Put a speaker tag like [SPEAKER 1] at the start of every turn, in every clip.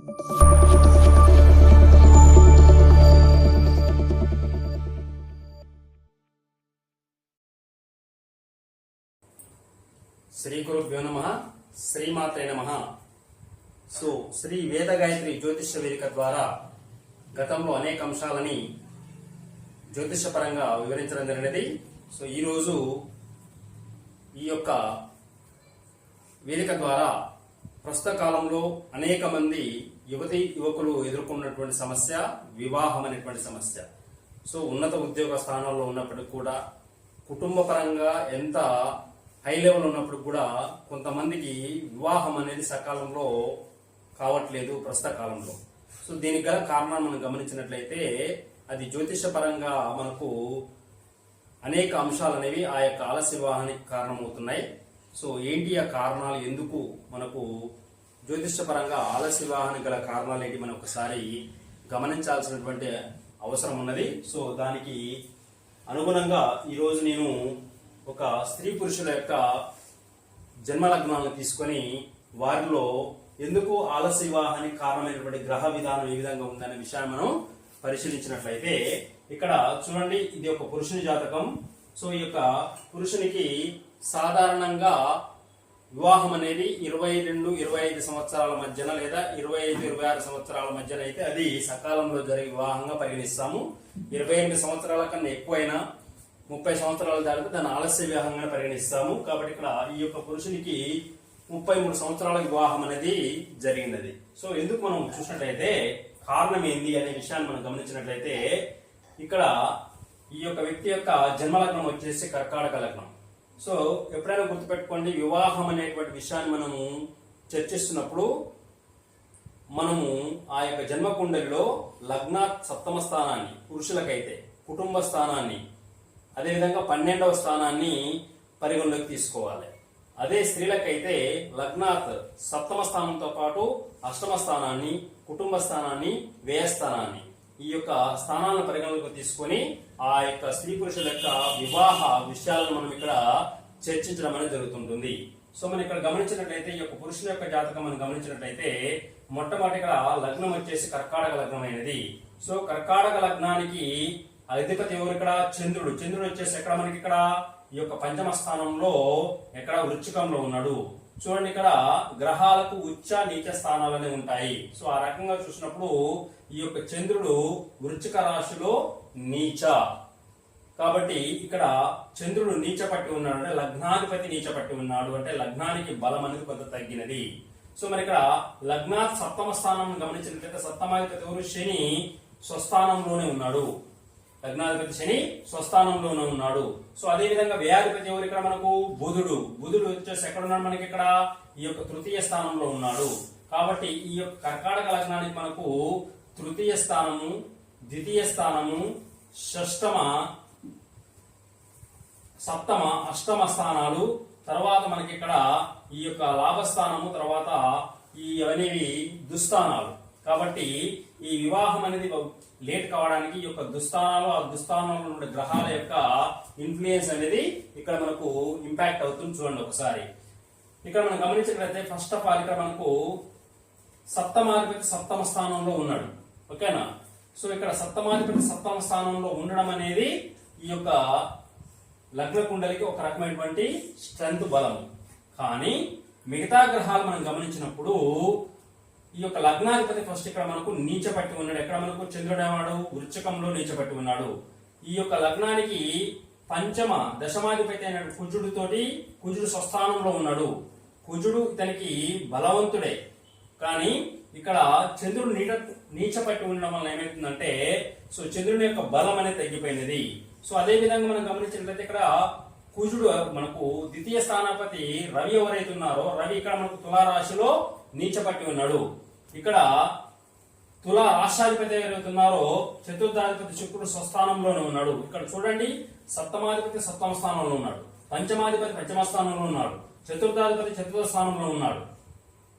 [SPEAKER 1] శ్రీ గురుభ్యో నమ శ్రీమాత్రే నమ. సో శ్రీ వేద గాయత్రి జ్యోతిష వేదిక ద్వారా గతంలో అనేక అంశాలని జ్యోతిషపరంగా వివరించడం జరిగినది. సో ఈరోజు ఈ యొక్క వేదిక ద్వారా ప్రస్తుత కాలంలో అనేక మంది యువతి యువకులు ఎదుర్కొన్నటువంటి సమస్య వివాహం అనేటువంటి సమస్య. సో ఉన్నత ఉద్యోగ స్థానాల్లో ఉన్నప్పటికి కూడా కుటుంబ పరంగా ఎంత హై లెవెల్ ఉన్నప్పుడు కూడా కొంతమందికి వివాహం అనేది సకాలంలో కావట్లేదు ప్రస్తుత కాలంలో. సో దీనికి గల కారణాలు మనం గమనించినట్లయితే అది జ్యోతిష పరంగా మనకు అనేక అంశాలు అనేవి ఆ యొక్క ఆలస్య వివాహానికి కారణమవుతున్నాయి. సో ఏంటి ఆ కారణాలు ఎందుకు మనకు జ్యోతిష్యపరంగా ఆలస్య వివాహానికి గల కారణాలు ఏంటి మనం ఒకసారి గమనించాల్సినటువంటి అవసరం ఉన్నది. సో దానికి అనుగుణంగా ఈరోజు నేను ఒక స్త్రీ పురుషుల యొక్క జన్మలగ్నాలను తీసుకొని వారిలో ఎందుకు ఆలస్య వివాహానికి కారణమైనటువంటి గ్రహ విధానం ఏ విధంగా ఉందనే విషయాన్ని మనం పరిశీలించినట్లయితే ఇక్కడ చూడండి ఇది ఒక పురుషుని జాతకం. సో ఈ యొక్క పురుషునికి సాధారణంగా వివాహం అనేది ఇరవై రెండు ఇరవై ఐదు సంవత్సరాల మధ్యన లేదా ఇరవై ఐదు ఇరవై ఆరు సంవత్సరాల మధ్యన అయితే అది సకాలంలో జరిగే వివాహంగా పరిగణిస్తాము. ఇరవై ఎనిమిది సంవత్సరాల కన్నా ఎక్కువైనా ముప్పై సంవత్సరాలు దాటితే దాన్ని ఆలస్య వివాహంగా పరిగణిస్తాము. కాబట్టి ఇక్కడ ఈ యొక్క పురుషునికి ముప్పై మూడు సంవత్సరాల వివాహం అనేది జరిగినది. సో ఎందుకు మనం చూసినట్లయితే కారణం ఏంది అనే విషయాన్ని మనం గమనించినట్లయితే ఇక్కడ ఈ యొక్క వ్యక్తి యొక్క జన్మలగ్నం వచ్చేసి కర్కాటక లగ్నం. సో ఎప్పుడైనా గుర్తుపెట్టుకోండి వివాహం అనేటువంటి విషయాన్ని మనము చర్చిస్తున్నప్పుడు మనము ఆ యొక్క జన్మ కుండలిలో లగ్న సప్తమ స్థానాన్ని పురుషులకైతే కుటుంబ స్థానాన్ని అదేవిధంగా పన్నెండవ స్థానాన్ని పరిగణలోకి తీసుకోవాలి. అదే స్త్రీలకైతే లగ్నాత్ సప్తమ స్థానంతో పాటు అష్టమ స్థానాన్ని కుటుంబ స్థానాన్ని వ్యయ స్థానాన్ని ఈ యొక్క స్థానాలను పరిగణలోకి తీసుకొని ఆ యొక్క స్త్రీ పురుషుల యొక్క వివాహ విషయాలను మనం ఇక్కడ చర్చించడం అనేది జరుగుతుంటుంది. సో మనం ఇక్కడ గమనించినట్లయితే ఈ యొక్క పురుషుల యొక్క జాతకం మనం గమనించినట్లయితే ఇక్కడ లగ్నం వచ్చేసి కర్కాటక లగ్నమైనది సో కర్కాటక లగ్నానికి అధిపతి ఎవరు ఇక్కడ? చంద్రుడు. చంద్రుడు వచ్చేసి ఎక్కడ? మనకి ఇక్కడ ఈ యొక్క పంచమ స్థానంలో ఎక్కడ? వృచ్చికంలో ఉన్నాడు. చూడండి ఇక్కడ గ్రహాలకు ఉచ్చ నీచ స్థానాలనే ఉంటాయి. సో ఆ రకంగా చూసినప్పుడు ఈ యొక్క చంద్రుడు వృచ్చిక రాశిలో నీచ. కాబట్టి ఇక్కడ చంద్రుడు నీచ పట్టి ఉన్నాడు అంటే లగ్నాధిపతి నీచ పట్టి ఉన్నాడు అంటే లగ్నానికి బలం అనేది కొంత తగ్గినది. సో మరి ఇక్కడ లగ్నాత్ సప్తమ స్థానం గమనించినట్లయితే సప్తమాధిపతి ఎవరు? శని స్వస్థానంలోనే ఉన్నాడు. లగ్నాధిపతి శని స్వస్థానంలోనే ఉన్నాడు. సో అదే విధంగా వ్యయాధిపతి ఎవరు ఇక్కడ మనకు? బుధుడు. బుధుడు వచ్చేసి ఎక్కడ ఉన్నాడు మనకి ఇక్కడ? ఈ యొక్క తృతీయ స్థానంలో ఉన్నాడు. కాబట్టి ఈ యొక్క కర్కాటక లగ్నానికి మనకు తృతీయ స్థానము ద్వితీయ స్థానము షష్టమ సప్తమ అష్టమ స్థానాలు తర్వాత మనకి ఇక్కడ ఈ యొక్క లాభస్థానము తర్వాత ఈ అనేవి దుస్థానాలు. కాబట్టి ఈ వివాహం అనేది లేట్ కావడానికి ఈ యొక్క దుస్థానాలు ఆ దుస్థానంలో ఉండే గ్రహాల యొక్క ఇన్ఫ్లుయెన్స్ అనేది ఇక్కడ మనకు ఇంపాక్ట్ అవుతుంది చూడండి ఒకసారి. ఇక్కడ మనం గమనించినట్లయితే ఫస్ట్ ఆఫ్ ఆల్ ఇక్కడ మనకు సప్తమాధిపతి సప్తమ స్థానంలో ఉన్నాడు. ఓకేనా సో ఇక్కడ సప్తమాధిపతి సప్తమ స్థానంలో ఉండడం అనేది ఈ యొక్క లగ్న కుండలికి ఒక రకమైనటువంటి స్ట్రెంత్ బలం. కానీ మిగతా గ్రహాలు మనం గమనించినప్పుడు ఈ యొక్క లగ్నాధిపతి ఫస్ట్ ఇక్కడ మనకు నీచపట్టి ఉన్నాడు. ఎక్కడ మనకు? చంద్రుడేవాడు వృచ్చకంలో నీచపట్టి ఉన్నాడు. ఈ యొక్క లగ్నానికి పంచమ దశమాధిపతి అయిన కుజుడితోటి కుజుడు స్వస్థానంలో ఉన్నాడు. కుజుడు ఇతనికి బలవంతుడే. కానీ ఇక్కడ చంద్రుడు నీట నీచపట్టి ఉండడం వల్ల ఏమవుతుందంటే సో చంద్రుని యొక్క బలం అనేది తగ్గిపోయినది. సో అదే విధంగా మనం గమనించినట్లయితే ఇక్కడ కుజుడు మనకు ద్వితీయ స్థానాపతి రవి ఎవరైతే ఉన్నారో రవి ఇక్కడ మనకు తులారాశిలో నీచపట్టి ఉన్నాడు. ఇక్కడ తులా రాష్ట్రాధిపతి ఎవరైతున్నారో చతుర్థాధిపతి శుక్రుడు స్వస్థానంలోనే ఉన్నాడు. ఇక్కడ చూడండి సప్తమాధిపతి సప్తమ స్థానంలో ఉన్నాడు. పంచమాధిపతి పంచమ స్థానంలో ఉన్నాడు. చతుర్థాధిపతి చతుర్థ స్థానంలో ఉన్నాడు.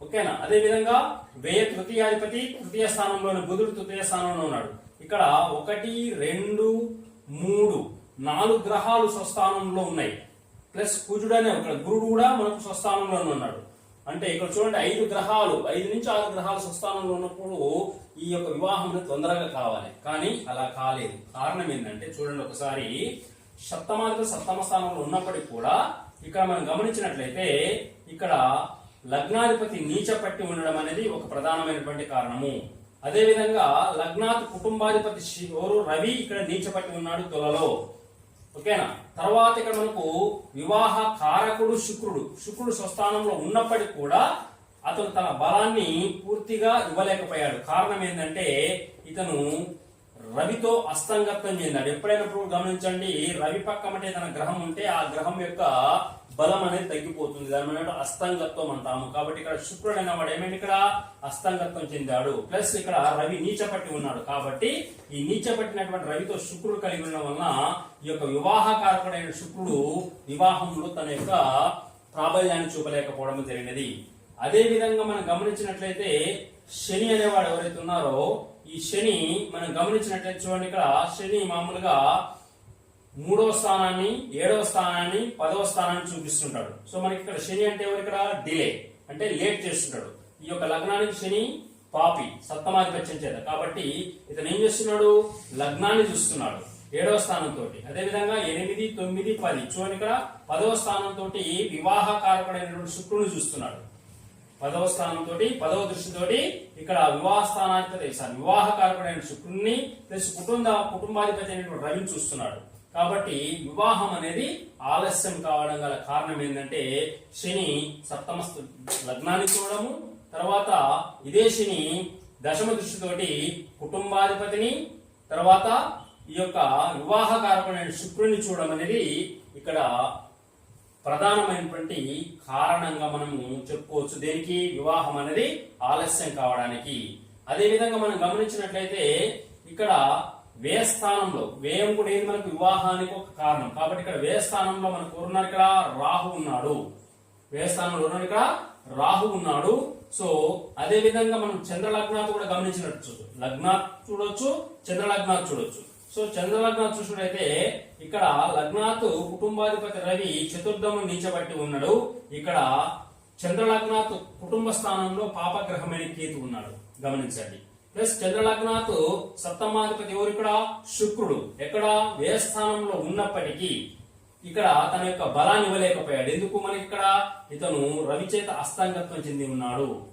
[SPEAKER 1] ఓకేనా? అదే విధంగా వ్యయ తృతీయాధిపతి తృతీయ స్థానంలోని బుధుడు తృతీయ స్థానంలో ఉన్నాడు. ఇక్కడ ఒకటి రెండు మూడు నాలుగు గ్రహాలు స్వస్థానంలో ఉన్నాయి. ప్లస్ కుజుడు అనే ఒక గురుడు కూడా మనకు స్వస్థానంలోనే ఉన్నాడు. అంటే ఇక్కడ చూడండి ఐదు గ్రహాలు ఐదు నుంచి ఆరు గ్రహాలు స్వస్థానంలో ఉన్నప్పుడు ఈ యొక్క వివాహం తొందరగా కావాలి. కానీ అలా కాలేదు. కారణం ఏంటంటే చూడండి ఒకసారి సప్తమాధిపతి సప్తమ స్థానంలో ఉన్నప్పటికీ కూడా ఇక్కడ మనం గమనించినట్లయితే ఇక్కడ లగ్నాధిపతి నీచ పట్టి ఉండడం అనేది ఒక ప్రధానమైనటువంటి కారణము. అదేవిధంగా లగ్నాత్ కుటుంబాధిపతి ఎవరు? రవి ఇక్కడ నీచ పట్టి ఉన్నాడు తులలో. ఓకేనా? తర్వాత ఇక్కడ మనకు వివాహ కారకుడు శుక్రుడు. శుక్రుడు స్వస్థానంలో ఉన్నప్పటికీ కూడా అతను తన బలాన్ని పూర్తిగా ఇవ్వలేకపోయాడు. కారణం ఏంటంటే ఇతను రవితో అస్తంగత్వం చెందాడు. ఎప్పుడైనా ఇప్పుడు గమనించండి రవి పక్కమంటే తన గ్రహం ఉంటే ఆ గ్రహం యొక్క బలం అనేది తగ్గిపోతుంది. దాని మనం అస్తంగత్వం అంటాము. కాబట్టి ఇక్కడ శుక్రుడు వాడు ఏమైంది ఇక్కడ? అస్తంగత్వం చెందాడు. ప్లస్ ఇక్కడ రవి నీచపట్టి ఉన్నాడు. కాబట్టి ఈ నీచపట్టినటువంటి రవితో శుక్రుడు కలిగి ఉండడం వలన ఈ యొక్క వివాహకారకుడైన శుక్రుడు వివాహంలో తన యొక్క ప్రాబల్యాన్ని చూపలేకపోవడం జరిగినది. అదే విధంగా మనం గమనించినట్లయితే శని అనేవాడు ఎవరైతే ఉన్నారో ఈ శని మనం గమనించినట్లయితే చూడండి ఇక్కడ శని మామూలుగా మూడవ స్థానాన్ని ఏడవ స్థానాన్ని పదవ స్థానాన్ని చూపిస్తుంటాడు. సో మనకి ఇక్కడ శని అంటే ఎవరు ఇక్కడ? డిలే. అంటే లేట్ చేస్తుంటాడు. ఈ యొక్క లగ్నానికి శని పాపి సప్తమాధిపత్యం చేత. కాబట్టి ఇతను ఏం చేస్తున్నాడు? లగ్నాన్ని చూస్తున్నాడు. ఏడవ స్థానంతో అదే విధంగా ఎనిమిది తొమ్మిది పది. చూడండి ఇక్కడ. పదవ స్థానంతో వివాహ కారకుడైనటువంటి శుక్రుని చూస్తున్నాడు. పదవ స్థానంతో పదవ దృష్టితోటి ఇక్కడ వివాహ స్థానాధిపతి సారీ వివాహ కారకుడైన శుక్రుడిని ప్లస్ కుటుంబ కుటుంబాధిపతి అయినటువంటి రవిని చూస్తున్నాడు. కాబట్టి వివాహం అనేది ఆలస్యం కావడం గల కారణం ఏంటంటే శని సప్తమ లగ్నాన్ని చూడము తర్వాత ఇదే శని దశమ దృష్టితోటి కుటుంబాధిపతిని తర్వాత ఈ యొక్క వివాహ కారకుడైన శుక్రుని చూడడం అనేది ఇక్కడ ప్రధానమైనటువంటి కారణంగా మనము చెప్పుకోవచ్చు. దేనికి? వివాహం అనేది ఆలస్యం కావడానికి. అదేవిధంగా మనం గమనించినట్లయితే ఇక్కడ వ్యయస్థానంలో వ్యయం కూడా ఏది మనకు? వివాహానికి ఒక కారణం. కాబట్టి ఇక్కడ వ్యయస్థానంలో మనకు ఉన్నారు ఇక్కడ రాహు ఉన్నాడు. వ్యయస్థానంలో ఉన్నాడు ఇక్కడ రాహు ఉన్నాడు. సో అదే విధంగా మనం చంద్ర లగ్నాత్ కూడా గమనించినట్టు లగ్నాత్ చూడొచ్చు చంద్ర లగ్నాత్ చూడొచ్చు. సో చంద్ర లగ్నాత్ చూసినట్టయితే ఇక్కడ లగ్నాత్ కుటుంబాధిపతి రవి చతుర్థము నీచబట్టి ఉన్నాడు. ఇక్కడ చంద్ర లగ్నాత్ కుటుంబ స్థానంలో పాపగ్రహమైన కేతు ఉన్నాడు. గమనించండి. ప్లస్ చంద్ర లగ్నాత్ సప్తమాధిపతి ఎవరు ఇక్కడ? శుక్రుడు. ఎక్కడ? వ్యయస్థానంలో ఉన్నప్పటికీ ఇక్కడ తన యొక్క బలాన్ని ఇవ్వలేకపోయాడు. ఎందుకు మనకి ఇక్కడ? ఇతను రవిచేత అస్తంగత్వం చెంది ఉన్నాడు.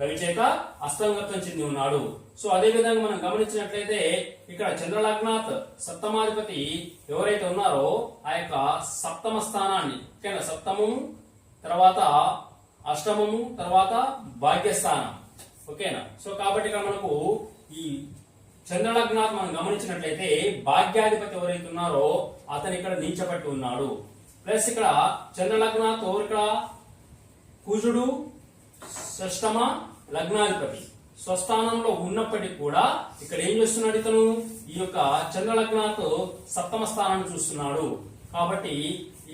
[SPEAKER 1] రవిచేత అస్తంగత్వం చెంది ఉన్నాడు. సో అదే విధంగా మనం గమనించినట్లయితే ఇక్కడ చంద్రలగ్నాథ్ సప్తమాధిపతి ఎవరైతే ఉన్నారో ఆ యొక్క సప్తమ స్థానాన్ని ముఖ్యంగా సప్తమము తర్వాత అష్టమము తర్వాత భాగ్యస్థానం. ఓకేనా? సో కాబట్టి ఇక్కడ మనకు ఈ చంద్రలగ్నాథ్ మనం గమనించినట్లయితే భాగ్యాధిపతి ఎవరైతే ఉన్నారో అతను ఇక్కడ నీచపట్టి ఉన్నాడు. ప్లస్ ఇక్కడ చంద్రలగ్నాథ్ ఇక్కడ కుజుడు షష్టమ లగ్నాధిపతి. స్వస్థానంలో ఉన్నప్పటికీ కూడా ఇక్కడ ఏం చేస్తున్నాడు ఇతను? ఈ యొక్క చంద్రలగ్నతో సప్తమ స్థానాన్ని చూస్తున్నాడు. కాబట్టి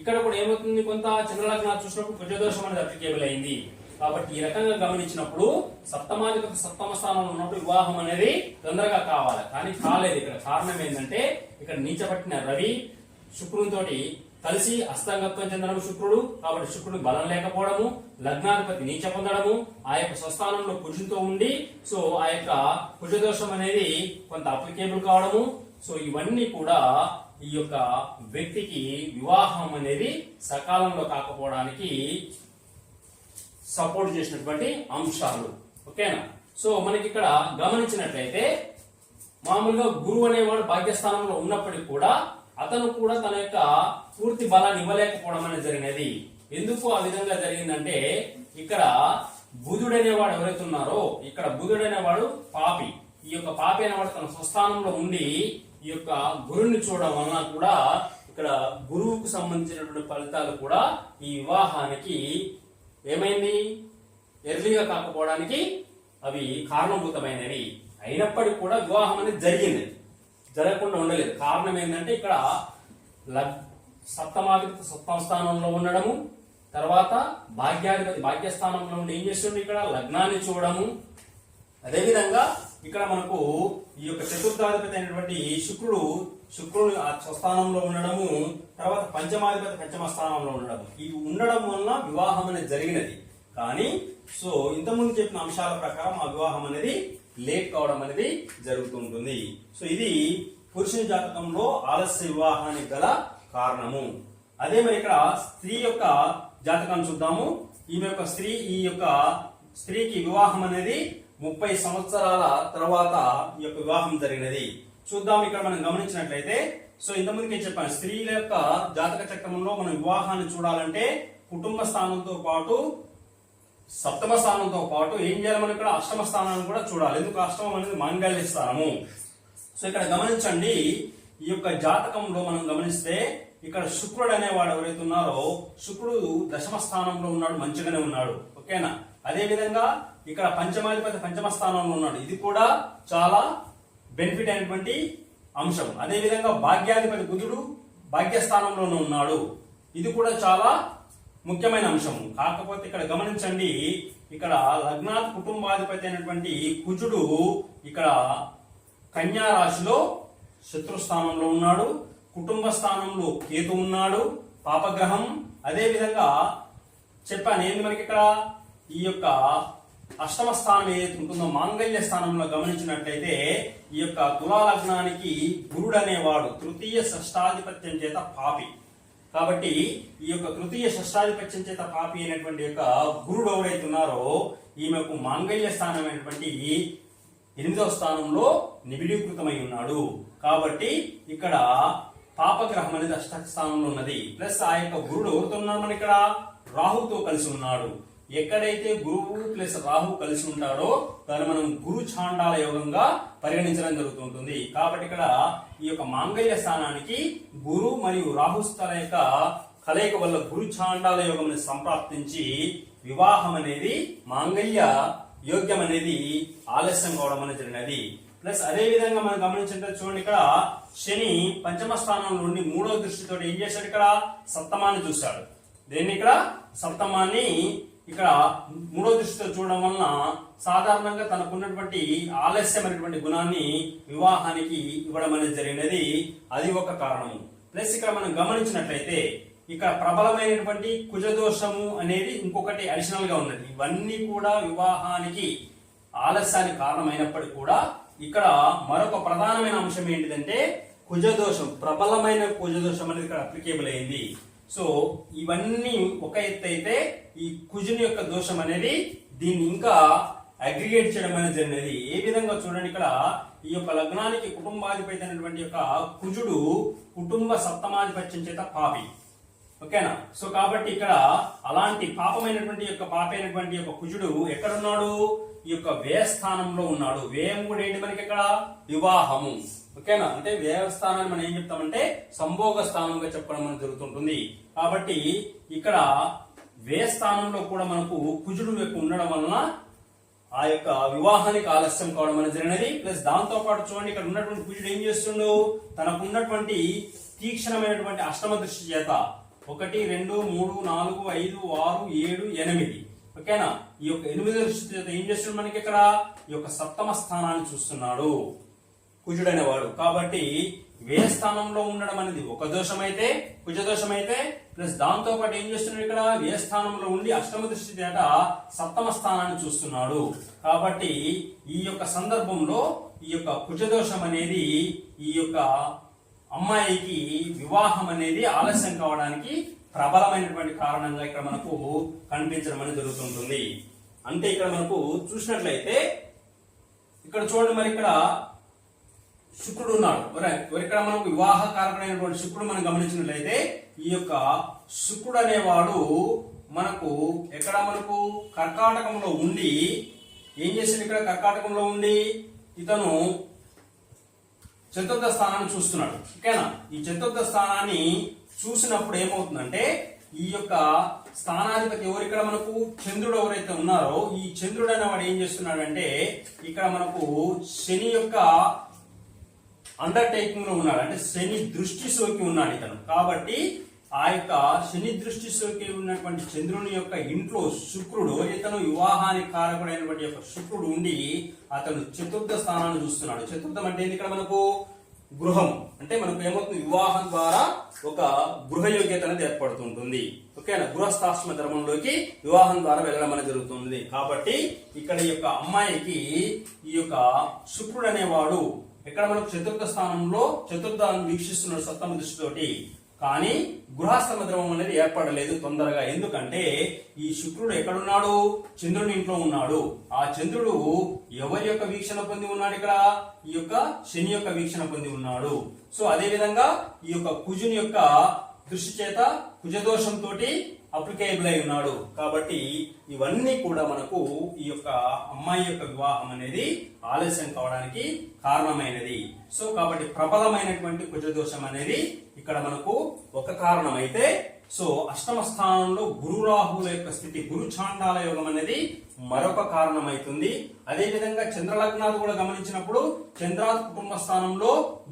[SPEAKER 1] ఇక్కడ కూడా ఏమవుతుంది కొంత? చంద్రలగ్నాలు చూసినప్పుడు కుజదోషం అనేది అప్లికేబుల్ అయింది. కాబట్టి ఈ రకంగా గమనించినప్పుడు సప్తమాధిపతి సప్తమ స్థానంలో ఉన్నప్పుడు వివాహం అనేది తొందరగా కావాలి. కానీ కాలేదు ఇక్కడ. కారణం ఏంటంటే ఇక్కడ నీచపట్టిన రవి శుక్రునితో కలిసి అస్తంగత్వం చెందడం శుక్రుడు. కాబట్టి శుక్రుడు బలం లేకపోవడము లగ్నాధిపతి నీచ పొందడము ఆ యొక్క స్వస్థానంలో కుజుతో ఉండి సో ఆ యొక్క కుజదోషం అనేది కొంత అప్లికేబుల్ కావడము. సో ఇవన్నీ కూడా ఈ యొక్క వ్యక్తికి వివాహం అనేది సకాలంలో కాకపోవడానికి సపోర్ట్ చేసినటువంటి అంశాలు. ఓకేనా? సో మనకి ఇక్కడ గమనించినట్లయితే మామూలుగా గురువు అనేవాడు భాగ్యస్థానంలో ఉన్నప్పటికీ కూడా అతను కూడా తన యొక్క పూర్తి బలాన్ని ఇవ్వలేకపోవడం అనేది జరిగినది. ఎందుకు ఆ విధంగా జరిగిందంటే ఇక్కడ బుధుడు అనేవాడు ఎవరైతే ఉన్నారో ఇక్కడ బుధుడు అనేవాడు పాపి. ఈ యొక్క పాపి అనేవాడు తన స్వస్థానంలో ఉండి ఈ యొక్క గురువుని చూడడం వలన కూడా ఇక్కడ గురువుకు సంబంధించినటువంటి ఫలితాలు కూడా ఈ వివాహానికి ఏమైంది? ఎర్లీగా కాకపోవడానికి అవి కారణభూతమైనవి. అయినప్పటికీ కూడా వివాహం అనేది జరిగింది. జరగకుండా ఉండలేదు. కారణం ఏంటంటే ఇక్కడ లగ్ సప్తమాధిపతి సప్తమ స్థానంలో ఉండడము తర్వాత భాగ్యాధిపతి భాగ్యస్థానంలో ఉండి ఏం చేస్తుంది ఇక్కడ? లగ్నాన్ని చూడడము. అదేవిధంగా ఇక్కడ మనకు ఈ యొక్క చతుర్థాధిపతి అయినటువంటి శుక్రుడు శుక్రుడు ఆ స్వస్థానంలో ఉండడము తర్వాత పంచమాధిపతి పంచమ స్థానంలో ఉండడం ఇవి ఉండడం వలన వివాహం అనేది జరిగినది. కానీ సో ఇంతకుముందు చెప్పిన అంశాల ప్రకారం ఆ వివాహం అనేది లేట్ కావడం అనేది జరుగుతుంటుంది. సో ఇది పురుషుని జాతకంలో ఆలస్య వివాహానికి గల కారణము. అదే మరి ఇక్కడ స్త్రీ యొక్క జాతకాన్ని చూద్దాము. ఈమె యొక్క స్త్రీ ఈ యొక్క స్త్రీకి వివాహం అనేది ముప్పై సంవత్సరాల తర్వాత ఈ యొక్క వివాహం జరిగినది. చూద్దాం ఇక్కడ మనం గమనించినట్లయితే సో ఇంతకుముందుకు ఏం చెప్పాను స్త్రీల యొక్క జాతక చక్రంలో మనం వివాహాన్ని చూడాలంటే కుటుంబ స్థానంతో పాటు సప్తమ స్థానంతో పాటు ఏం చేయాలి మనం ఇక్కడ? అష్టమ స్థానాన్ని కూడా చూడాలి. ఎందుకు అష్టమం అనేది మాంగళ్య స్థానము? సో ఇక్కడ గమనించండి ఈ యొక్క జాతకంలో మనం గమనిస్తే ఇక్కడ శుక్రుడు అనేవాడు ఎవరైతే ఉన్నారో శుక్రుడు దశమ స్థానంలో ఉన్నాడు మంచిగానే ఉన్నాడు. ఓకేనా? అదే విధంగా ఇక్కడ పంచమాధిపతి పంచమ స్థానంలో ఉన్నాడు. ఇది కూడా చాలా బెనిఫిట్ అయినటువంటి అంశం. అదే విధంగా భాగ్యాధిపతి బుధుడు భాగ్యస్థానంలోనే ఉన్నాడు. ఇది కూడా చాలా ముఖ్యమైన అంశం. కాకపోతే ఇక్కడ గమనించండి ఇక్కడ లగ్నాత్ కుటుంబాధిపతి అయినటువంటి కుజుడు ఇక్కడ కన్యా రాశిలో శత్రుస్థానంలో ఉన్నాడు. కుటుంబ స్థానంలో కేతు ఉన్నాడు. పాపగ్రహం. అదేవిధంగా చెప్పాను ఏంది మనకి ఇక్కడ? ఈ యొక్క అష్టమ స్థానం ఏదైతే ఉంటుందో మాంగళ్య స్థానంలో గమనించినట్లయితే ఈ యొక్క తులాలగ్నానికి గురుడు అనేవాడు తృతీయ షష్టాధిపత్యం చేత పాపి. కాబట్టి ఈ యొక్క తృతీయ షష్టాధిపత్యం చేత పాపి అయినటువంటి యొక్క గురుడు ఎవరైతే ఉన్నారో ఈమెకు మాంగళ్య స్థానమైనటువంటి ఎనిమిదవ స్థానంలో నిబిడీకృతమై ఉన్నాడు. కాబట్టి ఇక్కడ పాపగ్రహం అనేది అష్ట స్థానంలో ఉన్నది. ప్లస్ ఆ యొక్క గురుడు ఎవరితో ఉన్నారు మన ఇక్కడ? రాహుతో కలిసి ఉన్నాడు. ఎక్కడైతే గురువు ప్లస్ రాహు కలిసి ఉంటాడో దాన్ని మనం గురు చాండాల యోగంగా పరిగణించడం జరుగుతుంటుంది. కాబట్టి ఇక్కడ ఈ యొక్క మాంగళ్య స్థానానికి గురు మరియు రాహు స్థల యొక్క కలయిక వల్ల గురు చాండాల యోగం సంప్రాప్తించి వివాహం అనేది మాంగళ్య యోగ్యం అనేది ఆలస్యం కావడం అనేది జరిగినది. ప్లస్ అదే విధంగా మనం గమనించుంటే చూడండి ఇక్కడ శని పంచమ స్థానం నుండి మూడో దృష్టితో ఏం చేశాడు ఇక్కడ? సప్తమాన్ని చూశాడు. దేన్ని ఇక్కడ? సప్తమాన్ని ఇక్కడ మూడో దృష్టితో చూడడం వలన సాధారణంగా తనకున్నటువంటి ఆలస్యమైనటువంటి గుణాన్ని వివాహానికి ఇవ్వడం అనేది జరిగినది. అది ఒక కారణము. ప్లస్ ఇక్కడ మనం గమనించినట్లయితే ఇక్కడ ప్రబలమైనటువంటి కుజదోషము అనేది ఇంకొకటి అడిషనల్గా ఉన్నది. ఇవన్నీ కూడా వివాహానికి ఆలస్యానికి కారణమైనప్పటికీ కూడా ఇక్కడ మరొక ప్రధానమైన అంశం ఏంటిదంటే కుజదోషం ప్రబలమైన కుజదోషం అనేది ఇక్కడ అప్లికేబుల్ అయింది. సో ఇవన్నీ ఒక ఎత్తు అయితే ఈ కుజుని యొక్క దోషం అనేది దీన్ని ఇంకా అగ్రిగేట్ చేయడం అనేది జరిగినది. ఏ విధంగా చూడండి ఇక్కడ ఈ యొక్క లగ్నానికి కుటుంబాధిపతి అనేటువంటి యొక్క కుజుడు కుటుంబ సప్తమాధిపత్యం చేత పాపి. ఓకేనా? సో కాబట్టి ఇక్కడ అలాంటి పాపమైనటువంటి యొక్క పాపైనటువంటి యొక్క కుజుడు ఎక్కడున్నాడు? ఈ యొక్క వ్యయస్థానంలో ఉన్నాడు. వ్యయం కూడా ఏంటి మనకి ఇక్కడ? వివాహము. ఓకేనా? అంటే వ్యయస్థానాన్ని మనం ఏం చెప్తామంటే సంభోగ స్థానంగా చెప్పడం మనం జరుగుతుంటుంది. కాబట్టి ఇక్కడ వ్యయస్థానంలో కూడా మనకు కుజుడు యొక్క ఉండడం వలన ఆ యొక్క వివాహానికి ఆలస్యం కావడం అనేది జరిగినది. ప్లస్ దాంతో పాటు చూడండి ఇక్కడ ఉన్నటువంటి కుజుడు ఏం చేస్తుండు? తనకు ఉన్నటువంటి తీక్షణమైనటువంటి అష్టమ దృష్టి చేత ఒకటి రెండు మూడు నాలుగు ఐదు ఆరు ఏడు ఎనిమిది. ఓకేనా? ఈ యొక్క ఎనిమిది దృష్టి చేత ఏం చేస్తున్నాడు మనకి ఇక్కడ? ఈ యొక్క సప్తమ స్థానాన్ని చూస్తున్నాడు. కుజుడు కాబట్టి వ్యయ స్థానంలో ఉండడం అనేది ఒక దోషమైతే కుజదోషమైతే ప్లస్ దాంతో పాటు ఏం చేస్తున్నాడు ఇక్కడ? వ్యయ స్థానంలో ఉండి అష్టమ దృష్టి చేత సప్తమ స్థానాన్ని చూస్తున్నాడు. కాబట్టి ఈ యొక్క సందర్భంలో ఈ యొక్క కుజదోషం అనేది ఈ యొక్క అమ్మాయికి వివాహం అనేది ఆలస్యం కావడానికి ప్రబలమైనటువంటి కారణంగా ఇక్కడ మనకు కనిపించడం అనేది జరుగుతుంటుంది. అంటే ఇక్కడ మనకు చూసినట్లయితే ఇక్కడ చూడండి మరి ఇక్కడ శుక్రుడు ఉన్నాడు. ఇక్కడ మనకు వివాహ కారకుడైనటువంటి శుక్రుడు మనం గమనించినట్లయితే ఈ యొక్క శుక్రుడు అనేవాడు మనకు ఎక్కడ మనకు కర్కాటకంలో ఉండి ఏం చేసింది ఇక్కడ? కర్కాటకంలో ఉండి ఇతను చతుర్థ స్థానాన్ని చూస్తున్నాడు. ఓకేనా? ఈ చతుర్థ స్థానాన్ని చూసినప్పుడు ఏమవుతుందంటే ఈ యొక్క స్థానాధిపతి ఎవరు ఇక్కడ మనకు? చంద్రుడు ఎవరైతే ఉన్నారో ఈ చంద్రుడు అనేవాడు ఏం చేస్తున్నాడంటే ఇక్కడ మనకు శని యొక్క అండర్టేకింగ్లో ఉన్నాడు. అంటే శని దృష్టి సోకి ఉన్నాడు ఇతను. కాబట్టి ఆ యొక్క శని దృష్టి సోకి ఉన్నటువంటి చంద్రుని యొక్క ఇంట్లో శుక్రుడు ఇతను వివాహానికి కారకుడైనటువంటి యొక్క శుక్రుడు ఉండి అతను చతుర్థ స్థానాన్ని చూస్తున్నాడు. చతుర్థం అంటే ఇక్కడ మనకు? గృహం. అంటే మనకు ఏమవుతుంది? వివాహం ద్వారా ఒక గృహ యోగ్యత అనేది ఏర్పడుతుంటుంది. ఓకేనా? గృహస్థాశ్రమ ధర్మంలోకి వివాహం ద్వారా వెళ్ళడం అనేది జరుగుతుంది. కాబట్టి ఇక్కడ ఈ యొక్క అమ్మాయికి ఈ యొక్క శుక్రుడు అనేవాడు ఇక్కడ మనకు చతుర్థ స్థానంలో చతుర్థాన్ని వీక్షిస్తున్నాడు సప్తమ దృష్టితోటి. కానీ గృహస్థమ ద్రవం అనేది ఏర్పడలేదు తొందరగా. ఎందుకంటే ఈ శుక్రుడు ఎక్కడున్నాడు? చంద్రుని ఇంట్లో ఉన్నాడు. ఆ చంద్రుడు ఎవరి యొక్క వీక్షణ పొంది ఉన్నాడు ఇక్కడ? ఈ యొక్క శని యొక్క వీక్షణ పొంది ఉన్నాడు. సో అదే విధంగా ఈ యొక్క కుజుని యొక్క దృష్టి చేత కుజదోషంతో అప్లికేబుల్ అయి ఉన్నాడు. కాబట్టి ఇవన్నీ కూడా మనకు ఈ యొక్క అమ్మాయి యొక్క వివాహం అనేది ఆలస్యం కావడానికి కారణమైనది. సో కాబట్టి ప్రబలమైనటువంటి కుజదోషం అనేది ఇక్కడ మనకు ఒక కారణం అయితే సో అష్టమ స్థానంలో గురు రాహుల యొక్క స్థితి గురు చాండాల యోగం అనేది మరొక కారణమైతుంది. అదేవిధంగా చంద్రలగ్నాలు కూడా గమనించినప్పుడు చంద్ర కుటుంబ స్థానంలో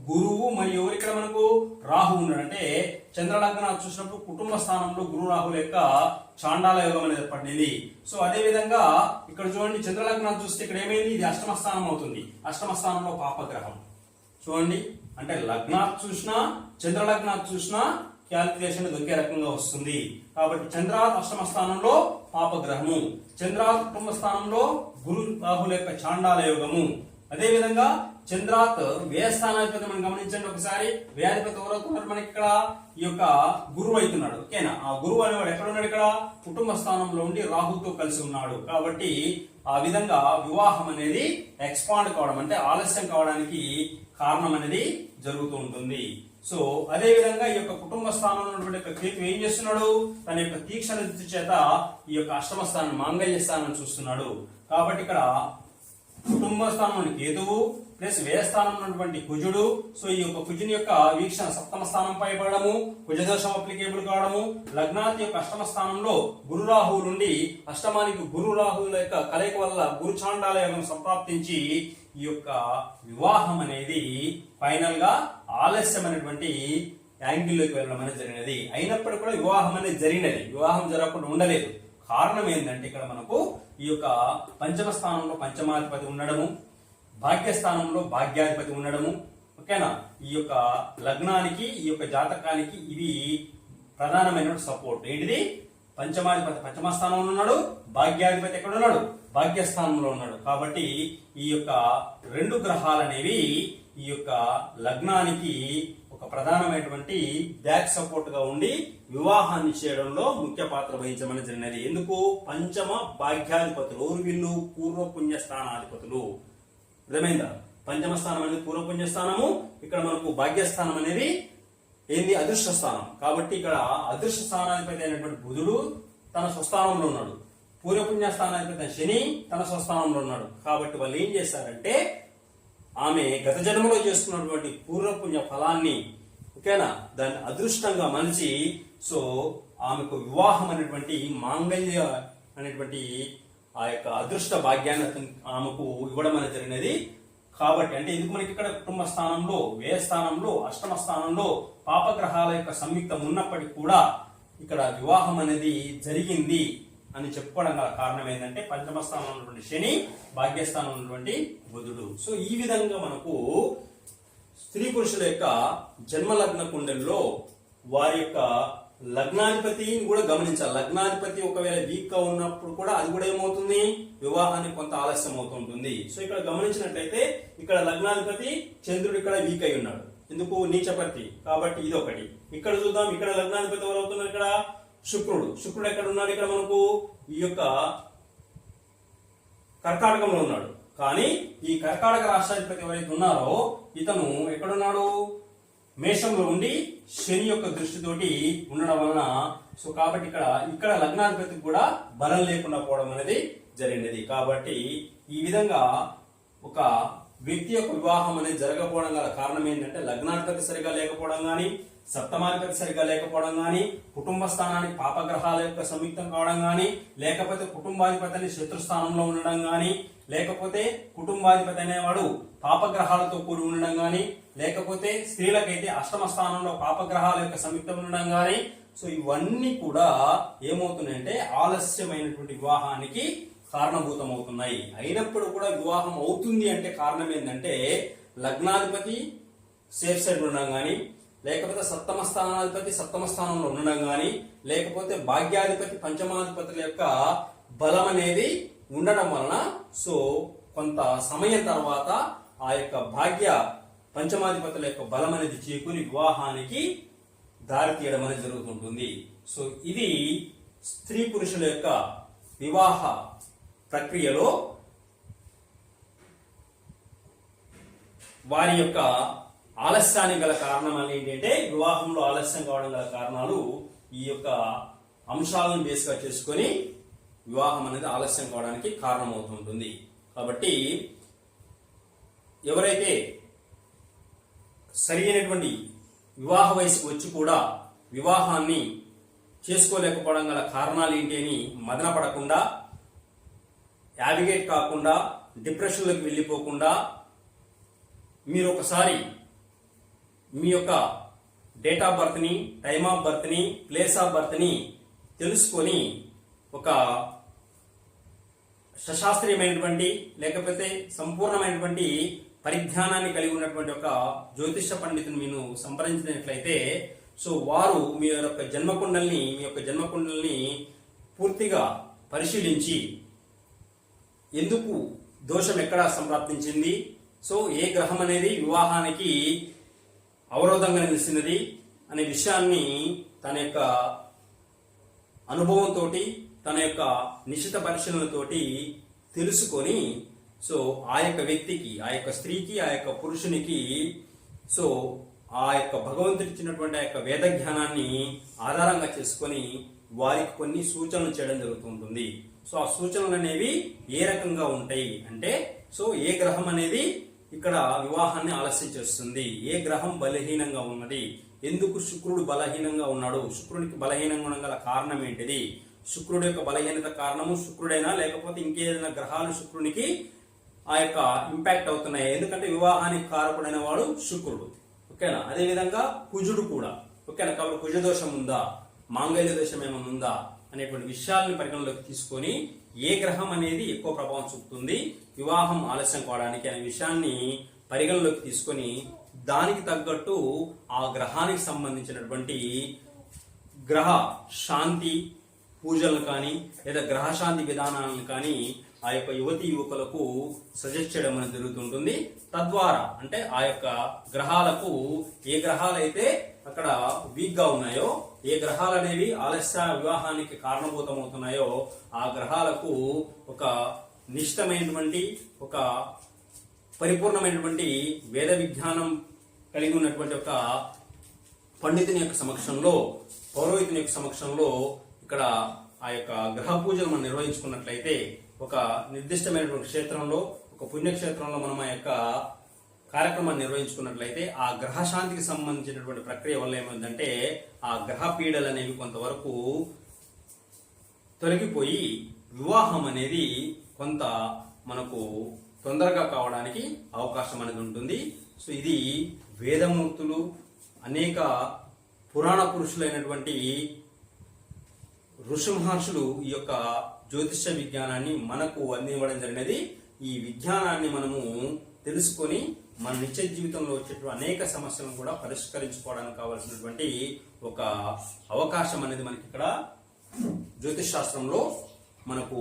[SPEAKER 1] గురువు మరియు ఎవరు ఇక్కడ మనకు? రాహు ఉన్నాడు అంటే చంద్రలగ్నాలు చూసినప్పుడు కుటుంబ స్థానంలో గురు రాహుల యొక్క చాండాల యోగం అనేది ఏర్పడింది. సో అదే విధంగా ఇక్కడ చూడండి చంద్రలగ్నాలు చూస్తే ఇక్కడ ఏమైంది? ఇది అష్టమ స్థానం అవుతుంది. అష్టమ స్థానంలో పాపగ్రహం. చూడండి అంటే లగ్నాత్ చూసినా చంద్ర చూసినా క్యాలిక్యులేషన్ ఒకే రకంగా వస్తుంది. కాబట్టి చంద్రాత్ అష్టమ స్థానంలో పాపగ్రహము చంద్రాత్ కుటుంబ స్థానంలో గురు రాహుల యొక్క చాండాల యోగము. అదే విధంగా చంద్రాత్ వ్యయస్థానాధిపతి మనం గమనించండి ఒకసారి. వ్యయాధిపతి ఎవరవుతున్నారు మనకి ఇక్కడ ఈ యొక్క గురువు అవుతున్నాడు ఓకేనా? ఆ గురువు అనేవాడు ఎక్కడ ఉన్నాడు ఇక్కడ? కుటుంబ స్థానంలో ఉండి రాహుతో కలిసి ఉన్నాడు. కాబట్టి ఆ విధంగా వివాహం అనేది ఎక్స్పాండ్ కావడం అంటే ఆలస్యం కావడానికి కారణం అనేది జరుగుతూ ఉంటుంది. సో అదే విధంగా ఈ యొక్క కుటుంబ స్థానంలో ఉన్నటువంటి కేతు ఏం చేస్తున్నాడు? తన యొక్క తీక్షణ దృష్టి చేత ఈ యొక్క అష్టమ స్థానం మాంగళ్య స్థానం చూస్తున్నాడు. కాబట్టి ఇక్కడ కుటుంబ స్థానంలోని కేతువు ప్లస్ వ్యయస్థానం ఉన్నటువంటి కుజుడు సో ఈ యొక్క కుజుని యొక్క వీక్షణ సప్తమ స్థానంపై పడడము కుజదోషం అప్లికేబుల్ కావడము లగ్నాతి యొక్క అష్టమ స్థానంలో గురు రాహువు నుండి అష్టమానికి గురు రాహువుల యొక్క కలయిక వల్ల గురు చాండాల యోగం సంప్రాప్తించి ఈ యొక్క వివాహం అనేది ఫైనల్గా ఆలస్యమైనటువంటి యాంగిల్లోకి వెళ్ళడం అనేది జరిగినది. అయినప్పటికీ కూడా వివాహం అనేది జరిగినది. వివాహం జరగకుండా ఉండలేదు. కారణం ఏంటంటే ఇక్కడ మనకు ఈ యొక్క పంచమ స్థానంలో పంచమాధిపతి ఉండడము భాగ్యస్థానంలో భాగ్యాధిపతి ఉండడము ఓకేనా? ఈ యొక్క లగ్నానికి ఈ యొక్క జాతకానికి ఇవి ప్రధానమైన సపోర్ట్ ఏంటిది? పంచమాధిపతి పంచమ స్థానంలో ఉన్నాడు భాగ్యాధిపతి ఎక్కడ ఉన్నాడు? భాగ్యస్థానంలో ఉన్నాడు. కాబట్టి ఈ యొక్క రెండు గ్రహాలు అనేవి ఈ యొక్క లగ్నానికి ఒక ప్రధానమైనటువంటి బ్యాక్ సపోర్ట్గా ఉండి వివాహాన్ని చేయడంలో ముఖ్య పాత్ర వహించమని జరిగినది. ఎందుకు? పంచమ భాగ్యాధిపతులు ఎవరు వీళ్ళు స్థానాధిపతులు. అర్థమైందా? పంచమ స్థానం అనేది పూర్వపుణ్య స్థానము. ఇక్కడ మనకు భాగ్యస్థానం అనేది ఏంది? అదృష్ట స్థానం. కాబట్టి ఇక్కడ అదృష్ట స్థానాధిపతి అయినటువంటి బుధుడు తన స్వస్థానంలో ఉన్నాడు. పూర్వపుణ్య స్థానాధిపతి శని తన స్వస్థానంలో ఉన్నాడు. కాబట్టి వాళ్ళు ఏం చేశారంటే ఆమె గత జన్మలో చేసుకున్నటువంటి పూర్వపుణ్య ఫలాన్ని ఓకేనా? దాన్ని అదృష్టంగా మలిచి సో ఆమెకు వివాహం అనేటువంటి మాంగళ్య అనేటువంటి ఆ యొక్క అదృష్ట భాగ్యాన్ని ఆమెకు ఇవ్వడం అనేది జరిగినది. కాబట్టి అంటే ఎందుకు మనకి ఇక్కడ కుటుంబ స్థానంలో వ్యయ స్థానంలో అష్టమ స్థానంలో పాపగ్రహాల యొక్క సంయుక్తం ఉన్నప్పటికీ కూడా ఇక్కడ వివాహం అనేది జరిగింది. అని చెప్పుకోవడం గల కారణం ఏంటంటే పంచమ స్థానంలో ఉన్నటువంటి శని భాగ్యస్థానంలో ఉన్నటువంటి బుధుడు. సో ఈ విధంగా మనకు స్త్రీ పురుషుల యొక్క జన్మలగ్న కుండల్లో వారి యొక్క లగ్నాధిపతిని కూడా గమనించాలి. లగ్నాధిపతి ఒకవేళ వీక్గా ఉన్నప్పుడు కూడా అది కూడా ఏమవుతుంది? వివాహానికి కొంత ఆలస్యం అవుతుంటుంది. సో ఇక్కడ గమనించినట్లయితే ఇక్కడ లగ్నాధిపతి చంద్రుడు ఇక్కడ వీక్ అయి ఉన్నాడు. ఎందుకు? నీచపతి. కాబట్టి ఇది ఒకటి ఇక్కడ చూద్దాం. ఇక్కడ లగ్నాధిపతి ఎవరు అవుతున్నారు ఇక్కడ? శుక్రుడు. శుక్రుడు ఎక్కడ ఉన్నాడు ఇక్కడ మనకు ఈ యొక్క కర్కాటకంలో ఉన్నాడు. కానీ ఈ కర్కాటక రాష్ట్రాధిపతి ఎవరైతే ఉన్నారో ఇతను ఎక్కడున్నాడు? మేషంలో ఉండి శని యొక్క దృష్టితోటి ఉండడం వలన సో కాబట్టి ఇక్కడ ఇక్కడ లగ్నాధిపతికి కూడా బలం లేకుండా పోవడం అనేది జరిగినది. కాబట్టి ఈ విధంగా ఒక వ్యక్తి యొక్క వివాహం అనేది జరగకపోవడం గల కారణం ఏంటంటే లగ్నాధిపతి సరిగా లేకపోవడం కానీ సప్తమాధిపతి సరిగా లేకపోవడం కానీ కుటుంబ స్థానానికి పాపగ్రహాల యొక్క సంయుక్తం కావడం కానీ లేకపోతే కుటుంబాధిపతిని శత్రుస్థానంలో ఉండడం కానీ లేకపోతే కుటుంబాధిపతి అనేవాడు పాపగ్రహాలతో కూడి ఉండడం కానీ లేకపోతే స్త్రీలకైతే అష్టమ స్థానంలో పాపగ్రహాల యొక్క సంయుక్తం ఉండడం కానీ సో ఇవన్నీ కూడా ఏమవుతున్నాయంటే ఆలస్యమైనటువంటి వివాహానికి కారణభూతమవుతున్నాయి. అయినప్పుడు కూడా వివాహం అవుతుంది అంటే కారణం ఏంటంటే లగ్నాధిపతి సేఫ్ సైడ్ ఉండడం కానీ లేకపోతే సప్తమ స్థానాధిపతి సప్తమ స్థానంలో ఉండడం కానీ లేకపోతే భాగ్యాధిపతి పంచమాధిపతుల యొక్క బలం అనేది ఉండడం వలన సో కొంత సమయం తర్వాత ఆ యొక్క భాగ్య పంచమాధిపతుల యొక్క బలం అనేది చేకూరి వివాహానికి దారి తీయడం అనేది జరుగుతుంటుంది. సో ఇది స్త్రీ పురుషుల యొక్క వివాహ ప్రక్రియలో వారి యొక్క ఆలస్యానికి గల కారణాలు ఏంటంటే వివాహంలో ఆలస్యం కావడం గల కారణాలు ఈ యొక్క అంశాలను బేస్గా చేసుకొని వివాహం అనేది ఆలస్యం కావడానికి కారణమవుతుంటుంది కాబట్టి ఎవరైతే సరైనటువంటి వివాహ వయసుకు వచ్చి కూడా వివాహాన్ని చేసుకోలేకపోవడం గల కారణాలు ఏంటి అని మదన పడకుండా యావిగేట్ కాకుండా డిప్రెషన్లోకి వెళ్ళిపోకుండా మీరు ఒకసారి మీ యొక్క డేట్ ఆఫ్ బర్త్ని టైమ్ ఆఫ్ బర్త్ని ప్లేస్ ఆఫ్ బర్త్ని తెలుసుకొని ఒక సశాస్త్రీయమైనటువంటి లేకపోతే సంపూర్ణమైనటువంటి పరిజ్ఞానాన్ని కలిగి ఉన్నటువంటి ఒక జ్యోతిష పండితుని మీరు సంప్రదించినట్లయితే సో వారు మీ యొక్క జన్మకుండల్ని మీ యొక్క జన్మకుండల్ని పూర్తిగా పరిశీలించి ఎందుకు దోషం ఎక్కడ సంప్రాప్తించింది? సో ఏ గ్రహం అనేది వివాహానికి అవరోధంగా నిలిచినది అనే విషయాన్ని తన యొక్క అనుభవంతో తన యొక్క నిశ్చిత పరిశీలనతోటి తెలుసుకొని సో ఆ యొక్క వ్యక్తికి ఆ యొక్క స్త్రీకి ఆ యొక్క పురుషునికి సో ఆ యొక్క భగవంతుడు ఇచ్చినటువంటి ఆ యొక్క వేద జ్ఞానాన్ని ఆధారంగా చేసుకొని వారికి కొన్ని సూచనలు చేయడం జరుగుతుంటుంది. సో ఆ సూచనలు అనేవి ఏ రకంగా ఉంటాయి అంటే సో ఏ గ్రహం అనేది ఇక్కడ వివాహాన్ని ఆలస్యం చేస్తుంది. ఏ గ్రహం బలహీనంగా ఉన్నది? ఎందుకు శుక్రుడు బలహీనంగా ఉన్నాడు? శుక్రునికి బలహీనంగా ఉండడం గల కారణం ఏంటిది? శుక్రుడి యొక్క బలహీనత కారణము శుక్రుడైనా? లేకపోతే ఇంకేదైనా గ్రహాలు శుక్రునికి ఆ యొక్క ఇంపాక్ట్ అవుతున్నాయి? ఎందుకంటే వివాహానికి కారకుడైన వాడు శుక్రుడు. ఓకేనా? అదేవిధంగా కుజుడు కూడా. ఓకేనా? కాబట్టి కుజ దోషం ఉందా? మాంగళ్య దోషం ఏమైనా ఉందా? అనేటువంటి విషయాలను పరిగణలోకి తీసుకొని ఏ గ్రహం అనేది ఎక్కువ ప్రభావం చూపుతుంది? వివాహం ఆలస్యం కావడానికి అనే విషయాన్ని పరిగణలోకి తీసుకొని దానికి తగ్గట్టు ఆ గ్రహానికి సంబంధించినటువంటి గ్రహ శాంతి పూజలను కానీ లేదా గ్రహశాంతి విధానాలను కానీ ఆ యొక్క యువతి యువకులకు సజెస్ట్ చేయడం అనేది జరుగుతుంటుంది. తద్వారా అంటే ఆ యొక్క గ్రహాలకు ఏ గ్రహాలైతే అక్కడ వీక్గా ఉన్నాయో ఏ గ్రహాలు అనేవి ఆలస్య వివాహానికి కారణభూతమవుతున్నాయో ఆ గ్రహాలకు ఒక నిష్టమైనటువంటి ఒక పరిపూర్ణమైనటువంటి వేద విజ్ఞానం కలిగి ఉన్నటువంటి ఒక పండితుని యొక్క సమక్షంలో పౌరోహితుని యొక్క సమక్షంలో ఇక్కడ ఆ యొక్క గ్రహ పూజలు మనం నిర్వహించుకున్నట్లయితే ఒక నిర్దిష్టమైనటువంటి క్షేత్రంలో ఒక పుణ్యక్షేత్రంలో మనం ఆ యొక్క కార్యక్రమాన్ని నిర్వహించుకున్నట్లయితే ఆ గ్రహశాంతికి సంబంధించినటువంటి ప్రక్రియ వల్ల ఏమైందంటే ఆ గ్రహ పీడలు అనేవి కొంతవరకు తొలగిపోయి వివాహం అనేది కొంత మనకు తొందరగా కావడానికి అవకాశం అనేది ఉంటుంది. సో ఇది వేదమూర్తులు అనేక పురాణ పురుషులైనటువంటి ఋషిమహర్షులు ఈ యొక్క జ్యోతిష విజ్ఞానాన్ని మనకు అందివ్వడం జరిగినది. ఈ విజ్ఞానాన్ని మనము తెలుసుకొని మన నిత్య జీవితంలో వచ్చేటువంటి అనేక సమస్యలను కూడా పరిష్కరించుకోవడానికి కావాల్సినటువంటి ఒక అవకాశం అనేది మనకి ఇక్కడ జ్యోతిష్ శాస్త్రంలో మనకు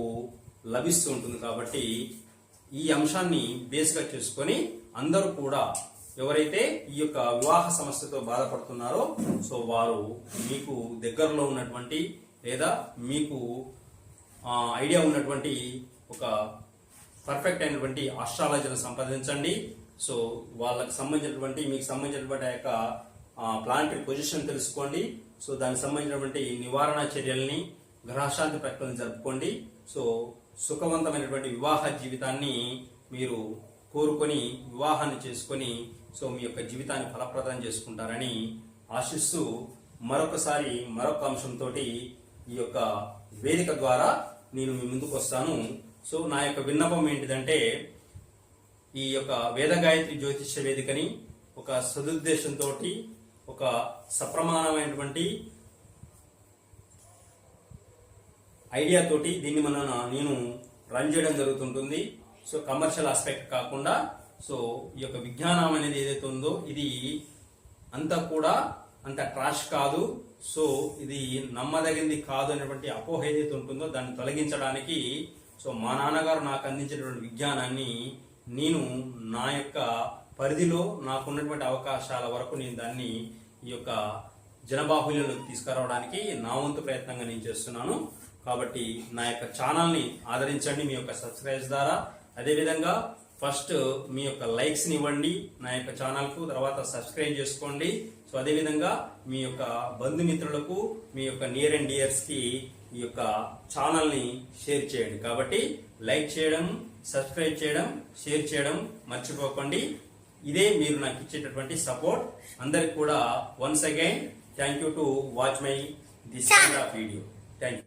[SPEAKER 1] లభిస్తూ ఉంటుంది కాబట్టి ఈ అంశాన్ని బేస్గా చేసుకొని అందరూ కూడా ఎవరైతే ఈ యొక్క వివాహ సమస్యతో బాధపడుతున్నారో సో వారు మీకు దగ్గరలో ఉన్నటువంటి లేదా మీకు ఐడియా ఉన్నటువంటి ఒక పర్ఫెక్ట్ అయినటువంటి ఆస్ట్రాలజీని సంప్రదించండి. సో వాళ్ళకి సంబంధించినటువంటి మీకు సంబంధించినటువంటి ఆ యొక్క ప్లానటరీ పొజిషన్ తెలుసుకోండి. సో దానికి సంబంధించినటువంటి నివారణ చర్యల్ని గ్రహశాంతి ప్రకటన జరుపుకోండి. సో సుఖవంతమైనటువంటి వివాహ జీవితాన్ని మీరు కోరుకొని వివాహాన్ని చేసుకొని సో మీ యొక్క జీవితాన్ని ఫలప్రదం చేసుకుంటారని ఆశిస్తూ మరొకసారి మరొక అంశంతో ఈ యొక్క వేదిక ద్వారా నేను మీ ముందుకు వస్తాను. సో నా యొక్క విన్నపం ఏంటిదంటే ఈ యొక్క వేద గాయత్రి జ్యోతిష్య వేదికని ఒక సదుద్దేశంతో ఒక సప్రమాణమైనటువంటి ఐడియా తోటి దీన్ని మన నేను రన్ చేయడం జరుగుతుంటుంది. సో కమర్షియల్ ఆస్పెక్ట్ కాకుండా సో ఈ యొక్క విజ్ఞానం అనేది ఏదైతే ఉందో ఇది అంతా కూడా అంత ట్రాష్ కాదు. సో ఇది నమ్మదగింది కాదు అనేటువంటి అపోహ ఏదైతే ఉంటుందో దాన్ని తొలగించడానికి సో మా నాన్నగారు నాకు అందించినటువంటి విజ్ఞానాన్ని నేను నా యొక్క పరిధిలో నాకున్నటువంటి అవకాశాల వరకు నేను దాన్ని ఈ యొక్క జనబాహుల్యంలోకి తీసుకురావడానికి నా వంతు ప్రయత్నంగా నేను చేస్తున్నాను. కాబట్టి నా యొక్క ఛానల్ని ఆదరించండి మీ యొక్క సబ్స్క్రైబ్స్ ద్వారా. అదేవిధంగా ఫస్ట్ మీ యొక్క లైక్స్ని ఇవ్వండి నా యొక్క ఛానల్కు తర్వాత సబ్స్క్రైబ్ చేసుకోండి. సో అదేవిధంగా మీ యొక్క బంధుమిత్రులకు మీ యొక్క నియర్ అండ్ డియర్స్కి ఈ యొక్క ఛానల్ని షేర్ చేయండి. కాబట్టి లైక్ చేయడం సబ్స్క్రైబ్ చేయడం షేర్ చేయడం మర్చిపోకండి. ఇదే మీరు నాకు ఇచ్చేటటువంటి సపోర్ట్ అందరికి కూడా once again thank you to watch my this video thank you